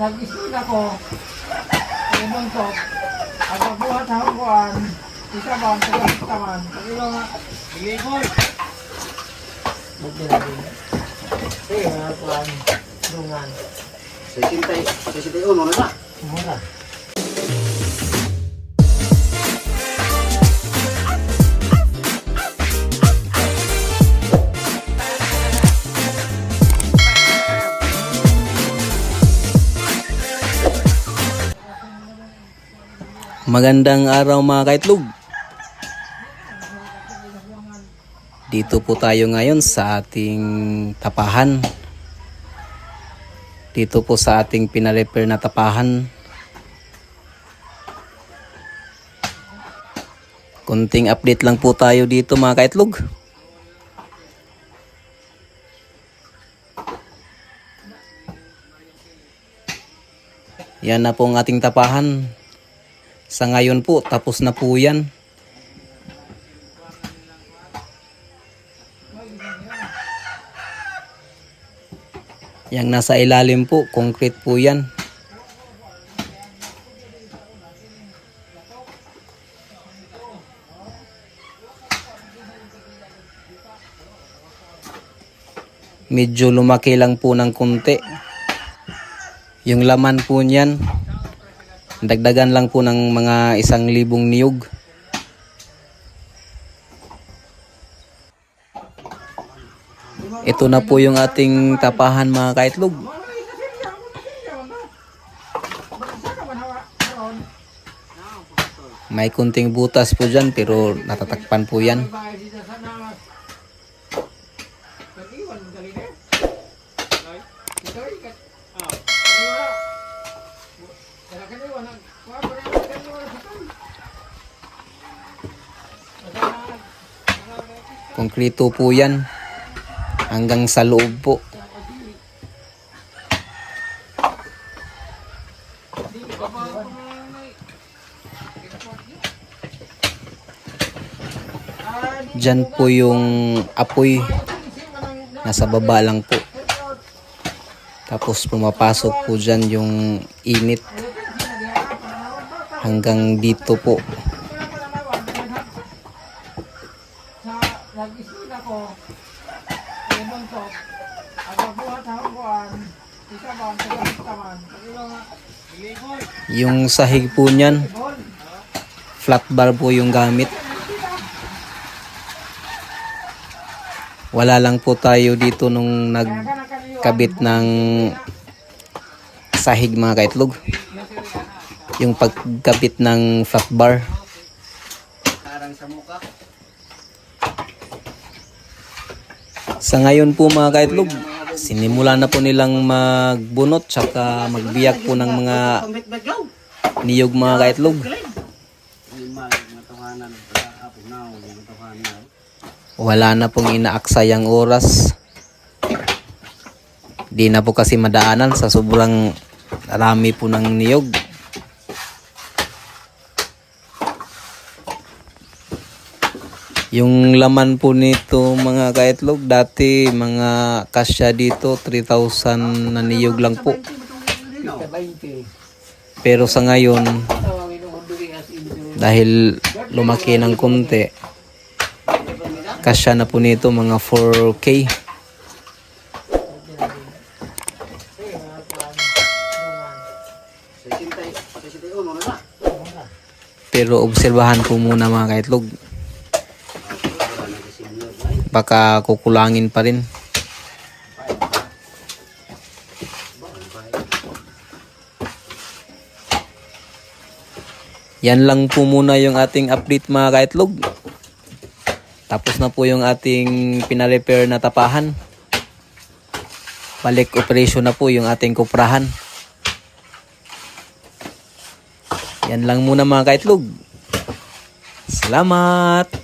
nag-isip ako, ay buntot, at pagbuhat ng buwan, isa ba ang tagal-taman, pag-ilo nga, Sige, boy. ba't natin? Eh, kuwan, dungan, 60, 61 na ba? mura. Magandang araw mga kaitlog. Dito po tayo ngayon sa ating tapahan. Dito po sa ating pinarepair na tapahan. Kunting update lang po tayo dito mga kaitlog. Yan na po ang ating tapahan. Sa ngayon po, tapos na po yan. Yang nasa ilalim po, concrete po yan. Medyo lumaki lang po ng konti. Yung laman po niyan, Dagdagan lang po ng mga isang libong niyog. Ito na po yung ating tapahan mga kaitlog. May kunting butas po dyan pero natatakpan po yan. Bahay sila Konkrito po yan. Hanggang sa loob po. Diyan po yung apoy. Nasa baba lang po. Tapos pumapasok po dyan yung init. Hanggang dito po. Yung sahig po niyan, flat bar po yung gamit. Wala lang po tayo dito nung nagkabit ng sahig mga kaitlog. Yung pagkabit ng flat bar. Tarang sa mukha. Sa ngayon po mga kaitlog, sinimula na po nilang magbunot tsaka magbiyak po ng mga niyog mga kaitlog. Wala na pong inaaksayang oras. Di na po kasi madaanan sa sobrang rami po ng niyog. Yung laman po nito mga kaitlog, dati mga kasya dito 3,000 na niyog lang po. 20, Pero sa ngayon, dahil lumaki ng konti, kasya na po nito mga 4K. Eh, mga kuwan, dungan, 60, 61 na ba? mura. Pero obserbahan po muna mga kaitlog. Baka kukulangin pa rin. Yan lang po muna yung ating update mga kaitlog. Tapos na po yung ating pinarepair na tapahan. Balik operation na po yung ating kuprahan. Yan lang muna mga kaitlog. Salamat!